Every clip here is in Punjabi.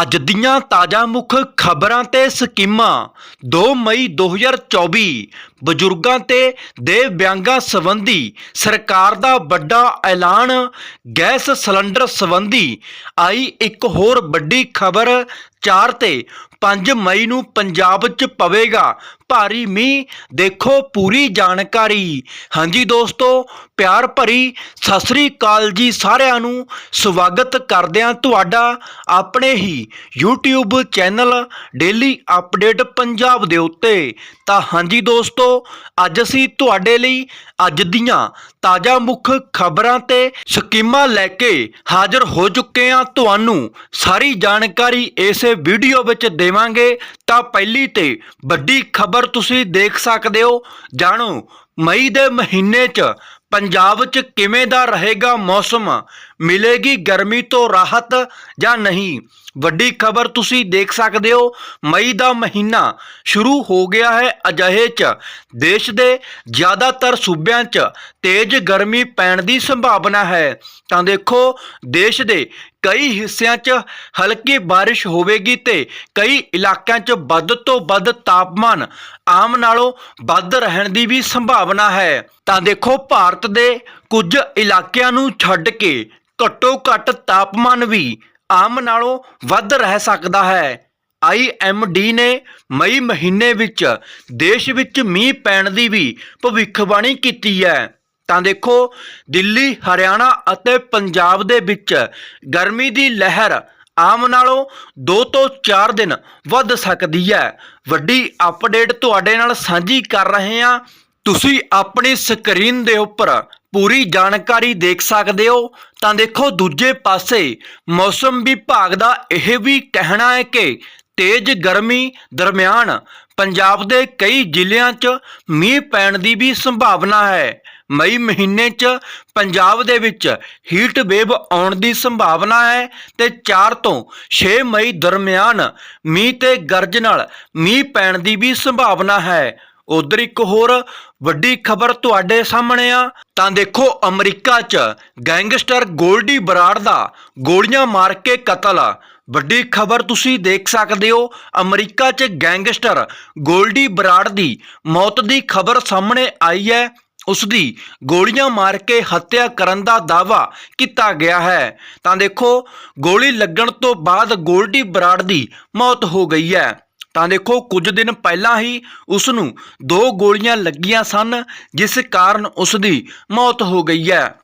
ਅੱਜ ਦੀਆਂ ਤਾਜ਼ਾ ਮੁੱਖ ਖਬਰਾਂ ਤੇ ਸਕੀਮਾਂ। 2 ਮਈ 2024 ਬਜ਼ੁਰਗਾਂ ਤੇ ਦੇ ਵਿਆਂਗਾਂ ਸੰਬੰਧੀ ਸਰਕਾਰ ਦਾ ਵੱਡਾ ਐਲਾਨ, ਗੈਸ ਸਿਲੰਡਰ ਸੰਬੰਧੀ ਆਈ ਇੱਕ ਹੋਰ ਵੱਡੀ ਖਬਰ 4 ਤੇ 5 ਮਈ ਨੂੰ ਪੰਜਾਬ 'ਚ ਪਵੇਗਾ। ਭਾਰੀ ਮੀਂਹ, ਦੇਖੋ ਪੂਰੀ ਜਾਣਕਾਰੀ। ਹਾਂਜੀ ਦੋਸਤੋ, ਪਿਆਰ ਭਰੀ ਸਤਿ ਸ੍ਰੀ ਅਕਾਲ ਜੀ ਸਾਰਿਆਂ ਨੂੰ। ਸਵਾਗਤ ਕਰਦਿਆਂ ਤੁਹਾਡਾ ਆਪਣੇ ਹੀ YouTube channel daily update Punjab ਦੇ ਉੱਤੇ। ਤਾਂ ਹਾਂਜੀ ਦੋਸਤੋ, ਅੱਜ ਅਸੀਂ ਤੁਹਾਡੇ ਲਈ ਅੱਜ ਦੀਆਂ ਤਾਜ਼ਾ ਮੁੱਖ ਖਬਰਾਂ ਤੇ ਸਕੀਮਾਂ ਲੈ ਕੇ ਹਾਜ਼ਰ ਹੋ ਚੁੱਕੇ ਹਾਂ। ਤੁਹਾਨੂੰ ਸਾਰੀ ਜਾਣਕਾਰੀ ਇਸ ਵੀਡੀਓ ਵਿੱਚ ਦੇਵਾਂਗੇ, ਤਾਂ ਪਹਿਲੀ ਤੇ ਵੱਡੀ ਖਬਰ ਤੁਸੀਂ ਦੇਖ ਸਕਦੇ ਹੋ। ਜਾਣੋ, ਮਈ ਦੇ ਮਹੀਨੇ 'ਚ ਪੰਜਾਬ 'ਚ ਕਿਵੇਂ ਦਾ ਰਹੇਗਾ ਮੌਸਮ? ਮਿਲੇਗੀ ਗਰਮੀ ਤੋਂ ਰਾਹਤ ਜਾਂ ਨਹੀਂ? ਵੱਡੀ ਖਬਰ ਤੁਸੀਂ ਦੇਖ ਸਕਦੇ ਹੋ, ਮਈ ਦਾ ਮਹੀਨਾ ਸ਼ੁਰੂ ਹੋ ਗਿਆ ਹੈ ਅਜਿਹੇ 'ਚ। ਦੇਸ਼ ਦੇ ਜ਼ਿਆਦਾਤਰ ਸੂਬਿਆਂ 'ਚ ਤੇਜ਼ ਗਰਮੀ ਪੈਣ ਦੀ ਸੰਭਾਵਨਾ ਹੈ। ਤਾਂ ਦੇਖੋ, ਦੇਸ਼ ਦੇ ਕਈ ਹਿੱਸਿਆਂ 'ਚ ਹਲਕੀ ਬਾਰਿਸ਼ ਹੋਵੇਗੀ ਤੇ ਕਈ ਇਲਾਕਿਆਂ 'ਚ ਵੱਧ ਤੋਂ ਵੱਧ ਤਾਪਮਾਨ ਆਮ ਨਾਲੋਂ ਵੱਧ ਰਹਿਣ ਦੀ ਵੀ ਸੰਭਾਵਨਾ ਹੈ। ਤਾਂ ਦੇਖੋ, ਭਾਰਤ ਦੇ ਕੁਝ ਇਲਾਕਿਆਂ ਨੂੰ ਛੱਡ ਕੇ ਘੱਟੋ ਘੱਟ ਤਾਪਮਾਨ ਵੀ ਆਮ ਨਾਲੋਂ ਵੱਧ ਰਹਿ ਸਕਦਾ ਹੈ। ਆਈਐਮਡੀ ਨੇ ਮਈ ਮਹੀਨੇ ਵਿੱਚ ਦੇਸ਼ ਵਿੱਚ ਮੀਂਹ ਪੈਣ ਦੀ ਵੀ ਭਵਿੱਖਬਾਣੀ ਕੀਤੀ ਹੈ। ਤਾਂ ਦੇਖੋ, ਦਿੱਲੀ, ਹਰਿਆਣਾ ਅਤੇ ਪੰਜਾਬ ਦੇ ਵਿੱਚ ਗਰਮੀ ਦੀ ਲਹਿਰ ਆਮ ਨਾਲੋਂ 2 ਤੋਂ 4 ਦਿਨ ਵੱਧ ਸਕਦੀ ਹੈ। ਵੱਡੀ ਅਪਡੇਟ ਤੁਹਾਡੇ ਨਾਲ ਸਾਂਝੀ ਕਰ ਰਹੇ ਹਾਂ। ਤੁਸੀਂ ਆਪਣੀ ਸਕਰੀਨ ਦੇ ਉੱਪਰ ਪੂਰੀ ਜਾਣਕਾਰੀ ਦੇਖ ਸਕਦੇ ਹੋ, ਤਾਂ ਦੇਖੋ ਦੂਜੇ ਪਾਸੇ ਮੌਸਮ ਵਿਭਾਗ ਦਾ ਇਹ ਵੀ ਕਹਿਣਾ ਹੈ ਕਿ ਤੇਜ਼ ਗਰਮੀ ਦਰਮਿਆਨ ਪੰਜਾਬ ਦੇ ਕਈ ਜ਼ਿਲ੍ਹਿਆਂ 'ਚ ਮੀਂਹ ਪੈਣ ਦੀ ਵੀ ਸੰਭਾਵਨਾ ਹੈ। ਮਈ ਮਹੀਨੇ 'ਚ ਪੰਜਾਬ ਦੇ ਵਿੱਚ ਹੀਟ ਵੇਵ ਆਉਣ ਦੀ ਸੰਭਾਵਨਾ ਹੈ ਤੇ 4 ਤੋਂ 6 ਮਈ ਦਰਮਿਆਨ ਮੀਂਹ ਤੇ ਗਰਜ ਨਾਲ ਮੀਂਹ ਪੈਣ ਦੀ ਵੀ ਸੰਭਾਵਨਾ ਹੈ। ਉਧਰ ਇੱਕ ਹੋਰ ਵੱਡੀ ਖਬਰ ਤੁਹਾਡੇ ਸਾਹਮਣੇ ਆ। ਤਾਂ ਦੇਖੋ ਅਮਰੀਕਾ 'ਚ ਗੈਂਗਸਟਰ ਗੋਲਡੀ ਬਰਾੜ ਦਾ ਗੋਲੀਆਂ ਮਾਰ ਕੇ ਕਤਲ। ਵੱਡੀ ਖਬਰ ਤੁਸੀਂ ਦੇਖ ਸਕਦੇ ਹੋ, ਅਮਰੀਕਾ 'ਚ ਗੈਂਗਸਟਰ ਗੋਲਡੀ ਬਰਾੜ ਦੀ ਮੌਤ ਦੀ ਖਬਰ ਸਾਹਮਣੇ ਆਈ ਹੈ। ਉਸ ਦੀ ਗੋਲੀਆਂ ਮਾਰ ਕੇ ਹੱਤਿਆ ਕਰਨ ਦਾ ਦਾਵਾ ਕੀਤਾ ਗਿਆ ਹੈ। ਤਾਂ ਦੇਖੋ, ਗੋਲੀ ਲੱਗਣ ਤੋਂ ਬਾਅਦ ਗੋਲਡੀ ਬਰਾੜ ਦੀ ਮੌਤ ਹੋ ਗਈ ਹੈ। ਤਾਂ ਦੇਖੋ ਕੁਝ ਦਿਨ ਪਹਿਲਾਂ ਹੀ ਉਸ ਨੂੰ ਦੋ ਗੋਲੀਆਂ ਲੱਗੀਆਂ ਸਨ, ਜਿਸ ਕਾਰਨ ਉਸ ਦੀ ਮੌਤ ਹੋ ਗਈ ਹੈ।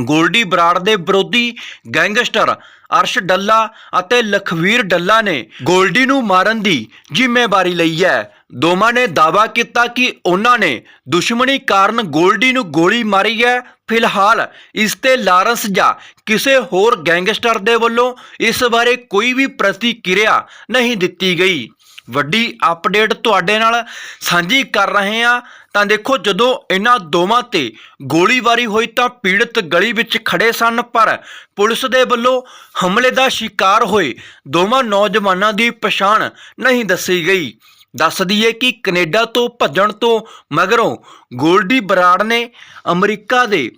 ਗੋਲਡੀ ਬਰਾੜ ਦੇ ਵਿਰੋਧੀ ਗੈਂਗਸਟਰ ਅਰਸ਼ ਡੱਲਾ ਅਤੇ ਲਖਵੀਰ ਡੱਲਾ ਨੇ ਗੋਲਡੀ ਨੂੰ ਮਾਰਨ ਦੀ ਜ਼ਿੰਮੇਵਾਰੀ ਲਈ ਹੈ। ਦੋਵਾਂ ਨੇ ਦਾਅਵਾ ਕੀਤਾ ਕਿ ਉਹਨਾਂ ਨੇ ਦੁਸ਼ਮਣੀ ਕਾਰਨ ਗੋਲਡੀ ਨੂੰ ਗੋਲੀ ਮਾਰੀ ਹੈ। ਫਿਲਹਾਲ ਇਸ ਤੇ ਲਾਰੈਂਸ ਜਾਂ ਕਿਸੇ ਹੋਰ ਗੈਂਗਸਟਰ ਦੇ ਵੱਲੋਂ ਇਸ ਬਾਰੇ ਕੋਈ ਵੀ ਪ੍ਰਤੀਕਿਰਿਆ ਨਹੀਂ ਦਿੱਤੀ ਗਈ। ਵੱਡੀ ਅਪਡੇਟ ਤੁਹਾਡੇ ਨਾਲ ਸਾਂਝੀ ਕਰ ਰਹੇ ਹਾਂ। ਤਾਂ ਦੇਖੋ, ਜਦੋਂ ਇਹਨਾਂ ਦੋਵਾਂ ਤੇ ਗੋਲੀਬਾਰੀ ਹੋਈ ਤਾਂ ਪੀੜਤ ਗਲੀ ਵਿੱਚ ਖੜੇ ਸਨ, ਪਰ ਪੁਲਿਸ ਦੇ ਵੱਲੋਂ ਹਮਲੇ ਦਾ ਸ਼ਿਕਾਰ ਹੋਏ ਦੋਵਾਂ ਨੌਜਵਾਨਾਂ ਦੀ ਪਛਾਣ ਨਹੀਂ ਦੱਸੀ ਗਈ। ਦੱਸ ਦਈਏ ਕਿ ਕੈਨੇਡਾ ਤੋਂ ਭੱਜਣ ਤੋਂ ਮਗਰੋਂ ਗੋਲਡੀ ਬਰਾੜ ਨੇ ਅਮਰੀਕਾ ਦੇ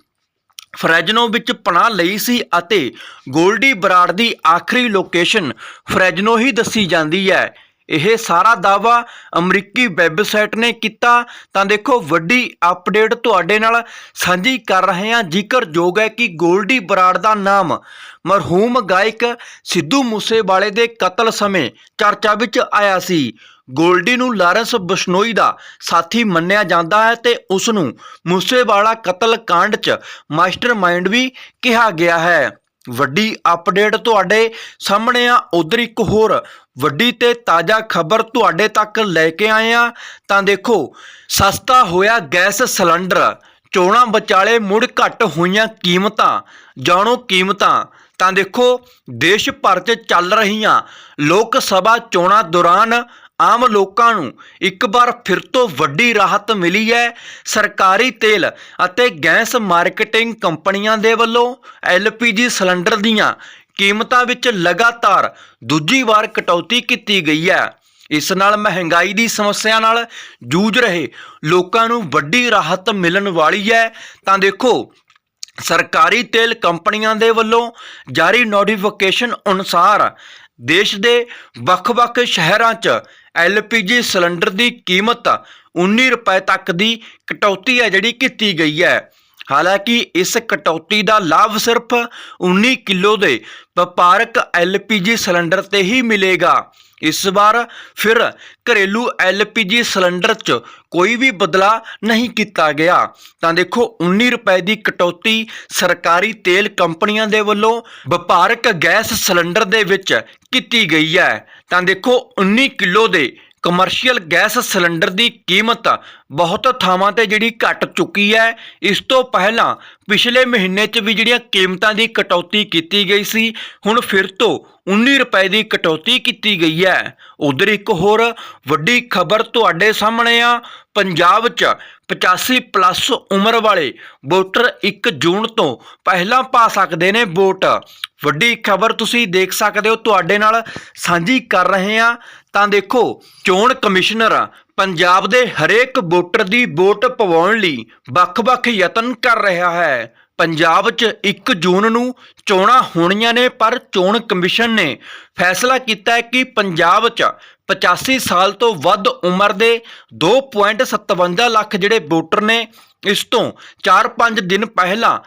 ਫਰੈਜਨੋ ਵਿੱਚ ਪਨਾਹ ਲਈ ਸੀ ਅਤੇ ਗੋਲਡੀ ਬਰਾੜ ਦੀ ਆਖਰੀ ਲੋਕੇਸ਼ਨ ਫਰੈਜਨੋ ਹੀ ਦੱਸੀ ਜਾਂਦੀ ਹੈ। ਇਹ ਸਾਰਾ ਦਾਵਾ ਅਮਰੀਕੀ ਵੈਬਸਾਈਟ ਨੇ ਕੀਤਾ। ਤਾਂ ਦੇਖੋ, ਵੱਡੀ ਅਪਡੇਟ ਤੁਹਾਡੇ ਨਾਲ ਸਾਂਝੀ ਕਰ ਰਹੇ ਹਾਂ। ਜ਼ਿਕਰਯੋਗ ਹੈ ਕਿ ਗੋਲਡੀ ਬਰਾੜ ਦਾ ਨਾਮ ਮਰਹੂਮ ਗਾਇਕ ਸਿੱਧੂ ਮੂਸੇਵਾਲੇ ਦੇ ਕਤਲ ਸਮੇਂ ਚਰਚਾ ਵਿੱਚ ਆਇਆ ਸੀ। ਗੋਲਡੀ ਨੂੰ ਲਾਰੈਂਸ ਬਸ਼ਨੋਈ ਦਾ ਸਾਥੀ ਮੰਨਿਆ ਜਾਂਦਾ ਹੈ ਤੇ ਉਸ ਨੂੰ ਮੂਸੇਵਾਲਾ ਕਤਲ ਕਾਂਡ 'ਚ ਮਾਸਟਰਮਾਈਂਡ ਵੀ ਕਿਹਾ ਗਿਆ ਹੈ। ਵੱਡੀ ਅਪਡੇਟ ਤੁਹਾਡੇ ਸਾਹਮਣੇ ਆ। ਉਧਰ ਇੱਕ ਹੋਰ ਵੱਡੀ ਤੇ ਤਾਜ਼ਾ ਖਬਰ ਤੁਹਾਡੇ ਤੱਕ ਲੈ ਕੇ ਆਏ ਆ। ਤਾਂ ਦੇਖੋ, ਸਸਤਾ ਹੋਇਆ ਗੈਸ ਸਿਲੰਡਰ। ਚੋਣਾਂ ਵਿਚਾਲੇ ਮੁੜ ਘਟ ਹੋਈਆਂ ਕੀਮਤਾਂ। ਜਾਣੋ ਕੀਮਤਾਂ। ਤਾਂ ਦੇਖੋ, ਦੇਸ਼ ਭਰ 'ਚ ਚੱਲ ਰਹੀਆਂ ਲੋਕ ਸਭਾ ਚੋਣਾਂ ਦੌਰਾਨ ਆਮ ਲੋਕਾਂ ਨੂੰ ਇੱਕ ਵਾਰ ਫਿਰ ਤੋਂ ਵੱਡੀ ਰਾਹਤ ਮਿਲੀ ਹੈ। ਸਰਕਾਰੀ ਤੇਲ ਅਤੇ ਗੈਸ ਮਾਰਕੀਟਿੰਗ ਕੰਪਨੀਆਂ ਦੇ ਵੱਲੋਂ ਐਲਪੀਜੀ ਸਿਲੰਡਰ ਦੀਆਂ ਕੀਮਤਾਂ ਵਿੱਚ ਲਗਾਤਾਰ ਦੂਜੀ ਵਾਰ ਕਟੌਤੀ ਕੀਤੀ ਗਈ ਹੈ। ਇਸ ਨਾਲ ਮਹਿੰਗਾਈ ਦੀ ਸਮੱਸਿਆ ਨਾਲ ਜੂਝ ਰਹੇ ਲੋਕਾਂ ਨੂੰ ਵੱਡੀ ਰਾਹਤ ਮਿਲਣ ਵਾਲੀ ਹੈ। ਤਾਂ ਦੇਖੋ, ਸਰਕਾਰੀ ਤੇਲ ਕੰਪਨੀਆਂ ਦੇ ਵੱਲੋਂ ਜਾਰੀ ਨੋਟੀਫਿਕੇਸ਼ਨ ਅਨੁਸਾਰ ਦੇਸ਼ ਦੇ ਵੱਖ-ਵੱਖ ਸ਼ਹਿਰਾਂ 'ਚ ਐਲਪੀਜੀ ਸਿਲੰਡਰ ਦੀ ਕੀਮਤ 19 ਰੁਪਏ ਤੱਕ ਦੀ ਕਟੌਤੀ ਹੈ ਜਿਹੜੀ ਕੀਤੀ ਗਈ ਹੈ। ਹਾਲਾਂਕਿ ਇਸ ਕਟੌਤੀ ਦਾ ਲਾਭ ਸਿਰਫ 19 ਕਿਲੋ ਦੇ ਵਪਾਰਕ ਐਲਪੀਜੀ ਸਿਲੰਡਰ ਤੇ ਹੀ ਮਿਲੇਗਾ। ਇਸ ਵਾਰ ਫਿਰ ਘਰੇਲੂ ਐਲਪੀਜੀ ਸਿਲੰਡਰ 'ਚ ਕੋਈ ਵੀ ਬਦਲਾ ਨਹੀਂ ਕੀਤਾ ਗਿਆ। ਤਾਂ ਦੇਖੋ 19 ਰੁਪਏ ਦੀ ਕਟੌਤੀ ਸਰਕਾਰੀ ਤੇਲ ਕੰਪਨੀਆਂ ਦੇ ਵੱਲੋਂ ਵਪਾਰਕ ਗੈਸ ਸਿਲੰਡਰ ਦੇ ਵਿੱਚ ਕੀਤੀ ਗਈ ਹੈ। ਤਾਂ ਦੇਖੋ 19 ਕਿਲੋ ਦੇ ਕਮਰਸ਼ੀਅਲ ਗੈਸ ਸਿਲੰਡਰ ਦੀ ਕੀਮਤ ਬਹੁਤ ਥਾਵਾਂ ਤੇ ਜਿਹੜੀ ਘਟ ਚੁੱਕੀ ਹੈ। ਇਸ ਤੋਂ ਪਹਿਲਾਂ ਪਿਛਲੇ ਮਹੀਨੇ 'ਚ ਵੀ ਜਿਹੜੀਆਂ ਕੀਮਤਾਂ ਦੀ ਕਟੌਤੀ ਕੀਤੀ ਗਈ ਸੀ, ਹੁਣ ਫਿਰ ਤੋਂ 19 ਰੁਪਏ ਦੀ ਕਟੌਤੀ ਕੀਤੀ ਗਈ ਹੈ। ਉਧਰ ਇੱਕ ਹੋਰ ਵੱਡੀ ਖਬਰ ਤੁਹਾਡੇ ਸਾਹਮਣੇ ਆ। ਪੰਜਾਬ 'ਚ 85 ਪਲੱਸ ਉਮਰ ਵਾਲੇ ਵੋਟਰ 1 ਜੂਨ ਤੋਂ ਪਹਿਲਾਂ ਪਾ ਸਕਦੇ ਨੇ ਵੋਟ। ਵੱਡੀ ਖਬਰ ਤੁਸੀਂ ਦੇਖ ਸਕਦੇ ਹੋ, ਤੁਹਾਡੇ ਨਾਲ ਸਾਂਝੀ ਕਰ ਰਹੇ ਹਾਂ। ਤਾਂ ਦੇਖੋ, ਚੋਣ ਕਮਿਸ਼ਨਰ ਪੰਜਾਬ ਦੇ ਹਰੇਕ ਵੋਟਰ ਦੀ ਵੋਟ ਪਵਾਉਣ ਲਈ ਵੱਖ-ਵੱਖ ਯਤਨ ਕਰ ਰਿਹਾ ਹੈ। ਪੰਜਾਬ 'ਚ 1 ਜੂਨ ਨੂੰ ਚੋਣਾਂ ਹੋਣੀਆਂ ਨੇ, ਪਰ ਚੋਣ ਕਮਿਸ਼ਨ ਨੇ ਫੈਸਲਾ ਕੀਤਾ ਹੈ ਕਿ ਪੰਜਾਬ 'ਚ 85 ਸਾਲ ਤੋਂ ਵੱਧ ਉਮਰ ਦੇ 2.57 ਲੱਖ ਜਿਹੜੇ ਵੋਟਰ ਨੇ, ਇਸ ਤੋਂ 4-5 ਦਿਨ ਪਹਿਲਾਂ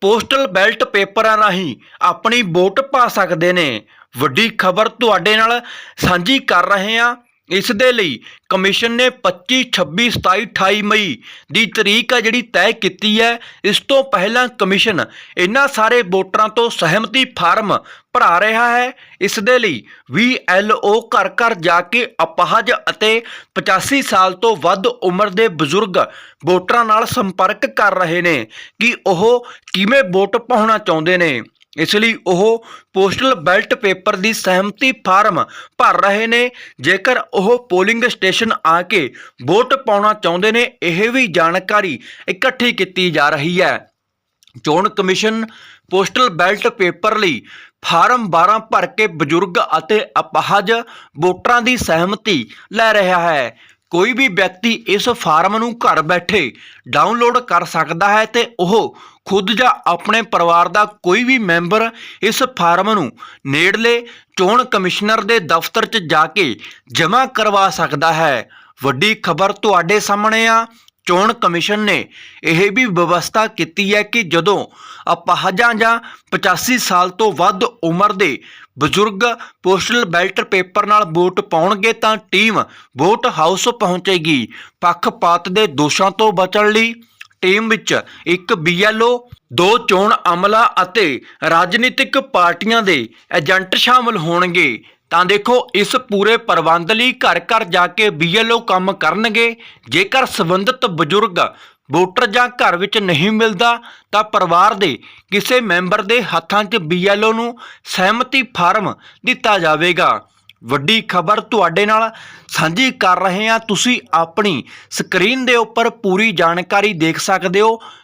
ਪੋਸਟਲ ਬੈਲਟ ਪੇਪਰਾਂ ਰਾਹੀਂ ਆਪਣੀ ਵੋਟ ਪਾ ਸਕਦੇ ਨੇ। ਵੱਡੀ ਖਬਰ ਤੁਹਾਡੇ ਨਾਲ ਸਾਂਝੀ ਕਰ ਰਹੇ ਹਾਂ। ਇਸ ਦੇ ਲਈ ਕਮਿਸ਼ਨ ਨੇ 25 26 27 28 ਮਈ ਦੀ ਤਰੀਕ ਆ ਜਿਹੜੀ ਤੈਅ ਕੀਤੀ ਹੈ, ਇਸ ਤੋਂ ਪਹਿਲਾਂ ਕਮਿਸ਼ਨ ਇਹਨਾਂ ਸਾਰੇ ਵੋਟਰਾਂ ਤੋਂ ਸਹਿਮਤੀ ਫਾਰਮ ਭਰਾ ਰਿਹਾ ਹੈ। ਇਸ ਦੇ ਲਈ VLO ਘਰ ਘਰ ਜਾ ਕੇ ਅਪਾਹਜ ਅਤੇ 85 ਸਾਲ ਤੋਂ ਵੱਧ ਉਮਰ ਦੇ ਬਜ਼ੁਰਗ ਵੋਟਰਾਂ ਨਾਲ ਸੰਪਰਕ ਕਰ ਰਹੇ ਨੇ ਕਿ ਉਹ ਕਿਵੇਂ ਵੋਟ ਪਾਉਣਾ ਚਾਹੁੰਦੇ ਨੇ। ਇਸ ਲਈ ਉਹ ਪੋਸਟਲ ਬੈਲਟ ਪੇਪਰ ਦੀ ਸਹਿਮਤੀ ਫਾਰਮ ਭਰ ਰਹੇ ਨੇ। ਜੇਕਰ ਉਹ ਪੋਲਿੰਗ ਸਟੇਸ਼ਨ ਆ ਕੇ ਵੋਟ ਪਾਉਣਾ ਚਾਹੁੰਦੇ ਨੇ, ਇਹ ਵੀ ਜਾਣਕਾਰੀ ਇਕੱਠੀ ਕੀਤੀ ਜਾ ਰਹੀ ਹੈ। ਚੋਣ ਕਮਿਸ਼ਨ ਪੋਸਟਲ ਬੈਲਟ ਪੇਪਰ ਲਈ ਫਾਰਮ 12 ਭਰ ਕੇ ਬਜ਼ੁਰਗ ਅਤੇ ਅਪਾਹਜ ਵੋਟਰਾਂ ਦੀ ਸਹਿਮਤੀ ਲੈ ਰਿਹਾ ਹੈ। ਕੋਈ ਵੀ ਵਿਅਕਤੀ ਇਸ ਫਾਰਮ ਨੂੰ ਘਰ ਬੈਠੇ ਡਾਊਨਲੋਡ ਕਰ ਸਕਦਾ ਹੈ ਤੇ ਉਹ ਖੁਦ ਜਾਂ ਆਪਣੇ ਪਰਿਵਾਰ ਦਾ ਕੋਈ ਵੀ ਮੈਂਬਰ ਇਸ ਫਾਰਮ ਨੂੰ ਨੇੜਲੇ ਚੋਣ ਕਮਿਸ਼ਨਰ ਦੇ ਦਫ਼ਤਰ 'ਚ ਜਾ ਕੇ ਜਮ੍ਹਾਂ ਕਰਵਾ ਸਕਦਾ ਹੈ। ਵੱਡੀ ਖਬਰ ਤੁਹਾਡੇ ਸਾਹਮਣੇ ਆ। ਚੋਣ ਕਮਿਸ਼ਨ ਨੇ ਇਹ ਵੀ ਵਿਵਸਥਾ ਕੀਤੀ ਹੈ ਕਿ ਜਦੋਂ ਅਪਾਹਜਾਂ ਜਾਂ 85 ਸਾਲ ਤੋਂ ਵੱਧ ਉਮਰ ਦੇ ਬਜ਼ੁਰਗ ਪੋਸਟਲ ਬੈਲਟ ਪੇਪਰ ਨਾਲ ਵੋਟ ਪਾਉਣਗੇ ਤਾਂ ਟੀਮ ਵੋਟ ਹਾਊਸ ਪਹੁੰਚੇਗੀ ਪੱਖਪਾਤ ਦੇ ਦੋਸ਼ਾਂ ਤੋਂ ਬਚਣ ਲਈ। ਟੀਮ ਵਿੱਚ ਇੱਕ BLO ਦੋ ਚੋਣ ਅਮਲਾ ਅਤੇ ਰਾਜਨੀਤਿਕ ਪਾਰਟੀਆਂ ਦੇ ਏਜੰਟ ਸ਼ਾਮਲ ਹੋਣਗੇ। ਤਾਂ ਦੇਖੋ, ਇਸ ਪੂਰੇ ਪ੍ਰਬੰਧ ਲਈ ਘਰ ਘਰ ਜਾ ਕੇ BLO ਕੰਮ ਕਰਨਗੇ। ਜੇਕਰ ਸੰਬੰਧਿਤ ਬਜ਼ੁਰਗ ਵੋਟਰ ਜਾਂ ਘਰ ਵਿੱਚ ਨਹੀਂ ਮਿਲਦਾ, ਤਾਂ ਪਰਿਵਾਰ ਦੇ ਕਿਸੇ ਮੈਂਬਰ ਦੇ ਹੱਥਾਂ 'ਚ BLO ਨੂੰ ਸਹਿਮਤੀ ਫਾਰਮ ਦਿੱਤਾ ਜਾਵੇਗਾ। ਵੱਡੀ ਖਬਰ ਤੁਹਾਡੇ ਨਾਲ ਸਾਂਝੀ ਕਰ ਰਹੇ ਹਾਂ। ਤੁਸੀਂ ਆਪਣੀ ਸਕਰੀਨ ਦੇ ਉੱਪਰ ਪੂਰੀ ਜਾਣਕਾਰੀ ਦੇਖ ਸਕਦੇ ਹੋ।